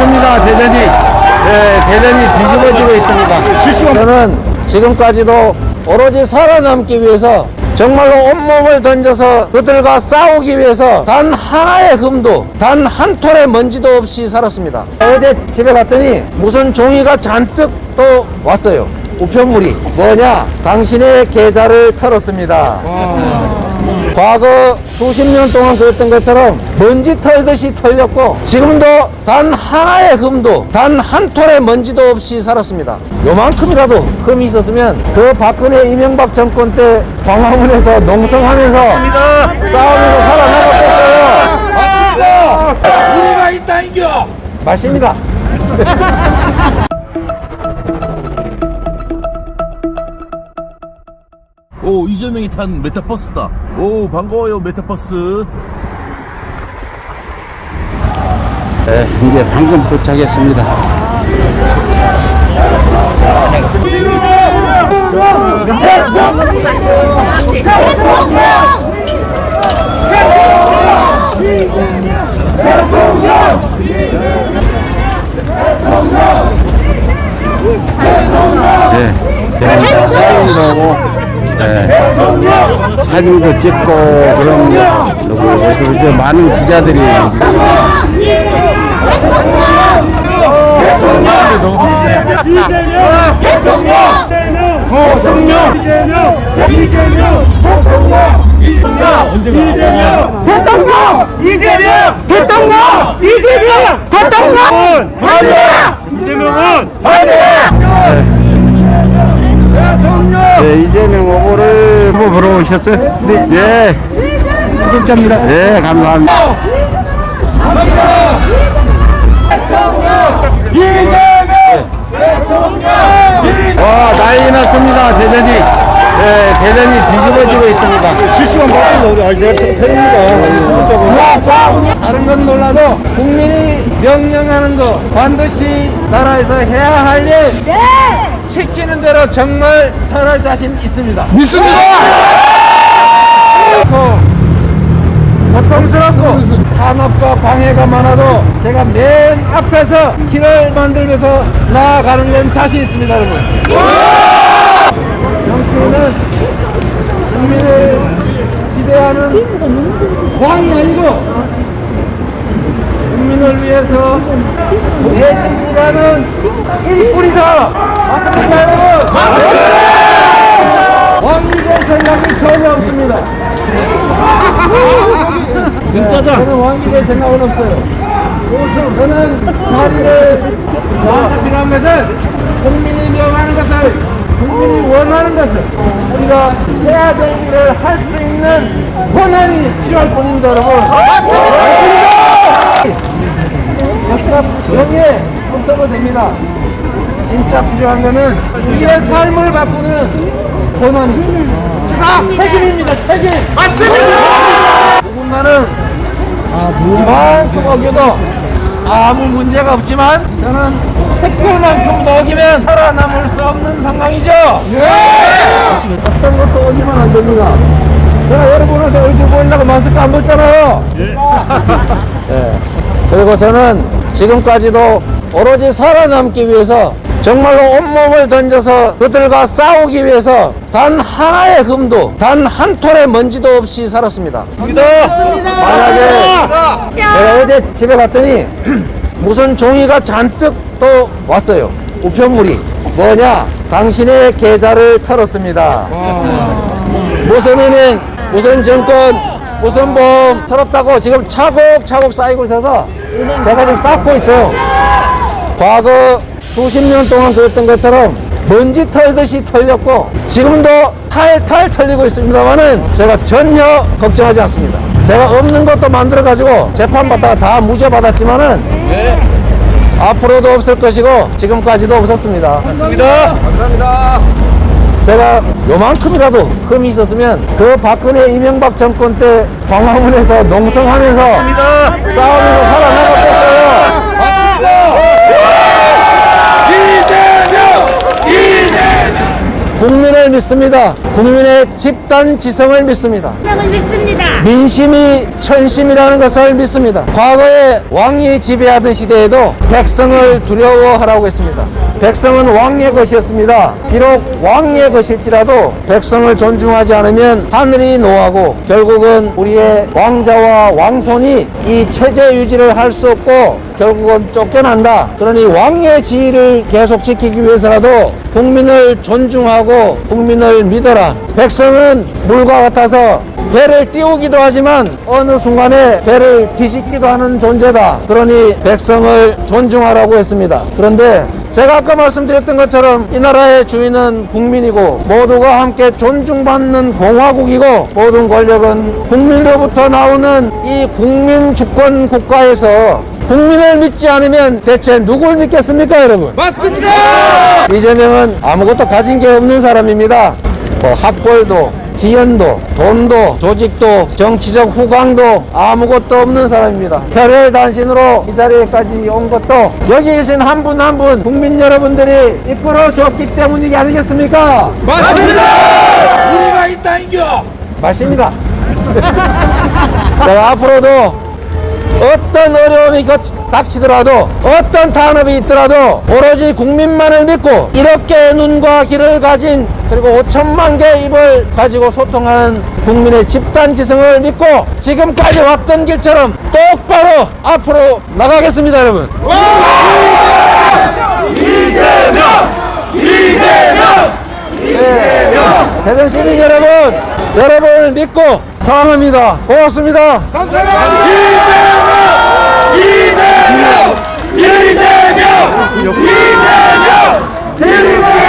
났습니다. 대전이. 네, 대전이 뒤집어지고 있습니다. 저는 지금까지도 오로지 살아남기 위해서 정말로 온몸을 던져서 그들과 싸우기 위해서 단 하나의 흠도, 단 한 톨의 먼지도 없이 살았습니다. 어제 집에 갔더니 무슨 종이가 잔뜩 또 왔어요. 우편물이 뭐냐? 당신의 계좌를 털었습니다. 과거 수십 년 동안 그랬던 것처럼 먼지 털듯이 털렸고 지금도 단 하나의 흠도 단 한 톨의 먼지도 없이 살았습니다. 요만큼이라도 흠이 있었으면 그 박근혜 이명박 정권 때 광화문에서 농성하면서 싸우면서 살아남았겠어요. 맞습니다. 우리가 있다 인겨. 맞습니다. 이재명이 탄 메타버스다. 오 반가워요 메타버스. 네, 이제 방금 도착했습니다. 네, 사인도 하고, 네, 사진도 찍고 그런 거, 그래서 이제 많은 기자들이 이재명! 대통령! 이재명! 대통령! 반대! 이재명은 네, 오셨어요? 네. 예. 구독자입니다. 예, 감사합니다. 와, 난리 났습니다, 대전이. 네, 대전이 뒤집어지고 있습니다. 실시간 바꾸다 우리 아직 내가 팬입니다. 다른 건 몰라도 국민이 명령하는 거 반드시 나라에서 해야 할 일. 시키는 대로 정말 잘할 자신 있습니다. 믿습니다. 고통스럽고 탄압과 방해가 많아도 제가 맨 앞에서 길을 만들면서 나아가는 건 자신 있습니다, 여러분. 정치인은 국민을 지배하는 왕이 아니고 국민을 위해서 대신이라는 일꾼이다. 맞습니까, 여러분? 맞습니다. 왕이 될 생각이 전혀 없습니다. 저는 왕이 될 생각은 없어요. 저는 자리를 저한테 필요한 것은 국민이 명하는 것을 국민이 원하는 것을 우리가 해야 될 일을 할 수 있는 권한이 필요할 뿐입니다, 여러분. 각각 여기에 없어도 됩니다. 진짜 필요한 것은 우리의 삶을 바꾸는 권한이 책임입니다, 책임. 누군가는 이만큼 어겨도 아무 문제가 없지만 저는 택배만큼 먹이면 살아남을 수 없는 상황이죠. 어떤 것도 오지면 안 됩니다. 제가 여러분한테 얼굴 보이려고 마스크 안 벗잖아요. 예. 그리고 저는 지금까지도 오로지 살아남기 위해서 정말로 온몸을 던져서 그들과 싸우기 위해서 단 하나의 흠도 단 한 톨의 먼지도 없이 살았습니다. 만약에 제가 어제 집에 갔더니 무슨 종이가 잔뜩 또 왔어요. 우편물이 뭐냐? 당신의 계좌를 털었습니다. 무슨 은행, 무슨 증권, 무슨 보험 털었다고 지금 차곡차곡 쌓이고 있어서 제가 지금 쌓고 있어요. 과거 수십 년 동안 그랬던 것처럼 먼지 털듯이 털렸고 지금도 탈탈 털리고 있습니다만은 제가 전혀 걱정하지 않습니다. 제가 없는 것도 만들어 가지고 재판 받다가 다 무죄 받았지만은 앞으로도 없을 것이고 지금까지도 없었습니다. 감사합니다. 제가 요만큼이라도 흠이 있었으면 그 박근혜 이명박 정권 때 광화문에서 농성하면서 싸우면서 살아남았겠어요. 맞습니다. 이재명! 이재명! 국민을 믿습니다. 국민의 집단 지성을 믿습니다. 사랑을 믿습니다. 민심이 천심이라는 것을 믿습니다. 과거에 왕이 지배하던 시대에도 백성을 두려워하라고 했습니다. 백성은 왕의 것이었습니다. 비록 왕의 것일지라도 백성을 존중하지 않으면 하늘이 노하고 결국은 우리의 왕자와 왕손이 이 체제 유지를 할 수 없고 결국은 쫓겨난다. 그러니 왕의 지위를 계속 지키기 위해서라도 국민을 존중하고 국민을 믿어라. 백성은 물과 같아서 배를 띄우기도 하지만 어느 순간에 배를 뒤집기도 하는 존재다. 그러니 백성을 존중하라고 했습니다. 그런데 제가 아까 말씀드렸던 것처럼 이 나라의 주인은 국민이고 모두가 함께 존중받는 공화국이고 모든 권력은 국민으로부터 나오는 이 국민 주권 국가에서 국민을 믿지 않으면 대체 누굴 믿겠습니까, 여러분? 맞습니다! 이재명은 아무것도 가진 게 없는 사람입니다. 뭐 학벌도, 지연도, 돈도, 조직도, 정치적 후광도 아무것도 없는 사람입니다. 혈혈 단신으로 이 자리에까지 온 것도 여기 계신 한 분 한분 국민 여러분들이 이끌어 줬기 때문이지 아니겠습니까? 맞습니다! 우리가 있다인겨! 맞습니다. 제가 앞으로도 어떤 어려움이 닥치더라도 어떤 탄압이 있더라도 오로지 국민만을 믿고 이렇게 눈과 귀를 가진 그리고 5천만 개 입을 가지고 소통하는 국민의 집단 지성을 믿고 지금까지 왔던 길처럼 똑바로 앞으로 나가겠습니다 여러분 네. 대전 시민 여러분 여러분을 믿고 사랑합니다. 고맙습니다. 이재명! 이재명! 이재명! 이재명! 이재명!